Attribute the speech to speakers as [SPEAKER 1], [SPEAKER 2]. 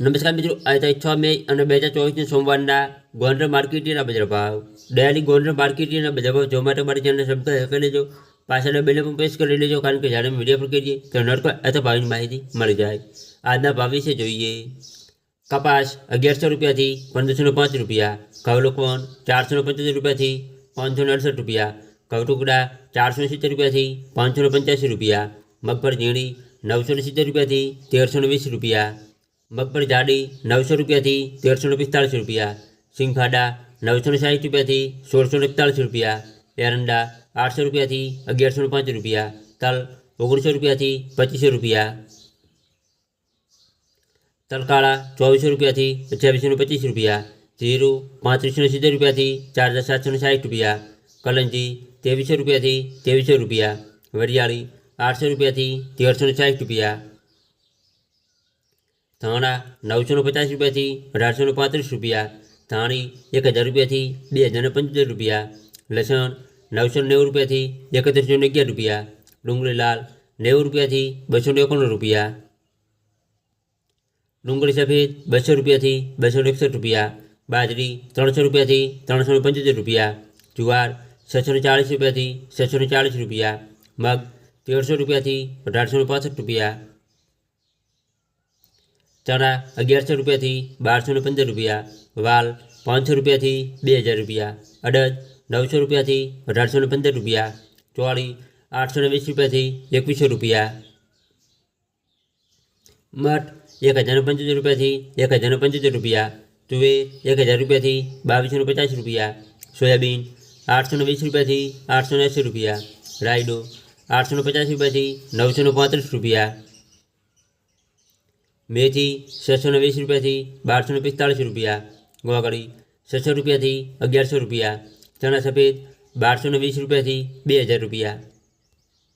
[SPEAKER 1] નમસ્કાર મિત્રો આજે તારીખ છ મે અને બે હજાર ચોવીસની સોમવારના ગોંડલ માર્કેટના બજાર ભાવ ડેલી ગોંડલ માર્કેટના બજાર ભાવ જોવા માટે મારી ચેનલ સબસ્ક્રાઈબ કરી લેજો પાછળના બેલે પણ પ્રેસ કરી લેજો કારણ કે જ્યારે વિડીયો પર કરીએ તો નોટ પર અથવા ભાવની માહિતી મળી જાય આજના ભાવ વિશે જોઈએ કપાસ અગિયારસો રૂપિયાથી પંદરસો ને પાંચ રૂપિયા કવલોકોન ચારસો ને પંચોતેર રૂપિયાથી પાંચસો ને અડસઠ રૂપિયા કવટુકડા ચારસો ને સિત્તેર રૂપિયાથી પાંચસો ને પંચ્યાસી રૂપિયા મગફળી ઝીણી નવસો ને સિત્તેર રૂપિયાથી તેરસો ને વીસ રૂપિયા મગફળી જાડી નવસો રૂપિયાથી તેરસો ને પિસ્તાળીસ રૂપિયા સિંગખાડા નવસો ને સાઠ રૂપિયાથી સોળસો ને એકતાળીસ રૂપિયા એરંડા આઠસો રૂપિયાથી અગિયારસો ને પાંચ રૂપિયા તલ ઓગણીસો રૂપિયાથી પચીસો રૂપિયા તલકાળા ચોવીસો રૂપિયાથી અઠ્યાવીસો ને પચીસ રૂપિયા જીરું પાંત્રીસો ને સિત્તેર રૂપિયાથી ચાર હજાર સાતસો ને સાઠ રૂપિયા કલંજી ત્રેવીસો રૂપિયાથી ત્રેવીસો રૂપિયા વરિયાળી આઠસો રૂપિયાથી તેરસો ને સાઠ રૂપિયા ધાણા નવસો ને પચાસ રૂપિયાથી અઢારસો ને પાંત્રીસ રૂપિયા ધાણી એક હજાર રૂપિયાથી બે હજાર ને પંચોતેર રૂપિયા લસણ નવસો ને નેવું રૂપિયાથી એકત્રીસો ને અગિયાર રૂપિયા ડુંગળી લાલ નેવું રૂપિયાથી બસો ને એકોણું રૂપિયા ડુંગળી સફેદ બસો રૂપિયાથી બસો ને એકસઠ રૂપિયા બાજરી ત્રણસો રૂપિયાથી ત્રણસો ને પંચોતેર રૂપિયા જુવાર છસો ને ચાળીસ રૂપિયાથી છસો ને ચાળીસ રૂપિયા મગ તેરસો રૂપિયાથી અઢારસો ને પાસઠ રૂપિયા ચણા અગિયારસો રૂપિયાથી બારસો ને પંદર રૂપિયા, વાલ પાંચસો રૂપિયાથી બે હજાર રૂપિયા, અડદ નવસો રૂપિયાથી અઢારસો ને પંદર રૂપિયા, ચોળી આઠસો ને વીસ રૂપિયાથી એકવીસો રૂપિયા. મઠ એક હજાર પંચોતેર રૂપિયાથી એક હજાર પંચોતેર રૂપિયા, તુવેર એક હજાર રૂપિયાથી બાવીસો પચાસ રૂપિયા, સોયાબીન આઠસો ને વીસ રૂપિયાથી આઠસો ને એંસી રૂપિયા, રાયડો આઠસો ને પચાસ રૂપિયાથી નવસો ને પાંત્રીસ રૂપિયા મેથી છસો ને વીસ રૂપિયાથી બારસો ને પિસ્તાળીસ રૂપિયા ગોગળી છસો રૂપિયાથી અગિયારસો રૂપિયા, ચણા સફેદ બારસો વીસ રૂપિયાથી બે હજાર રૂપિયા.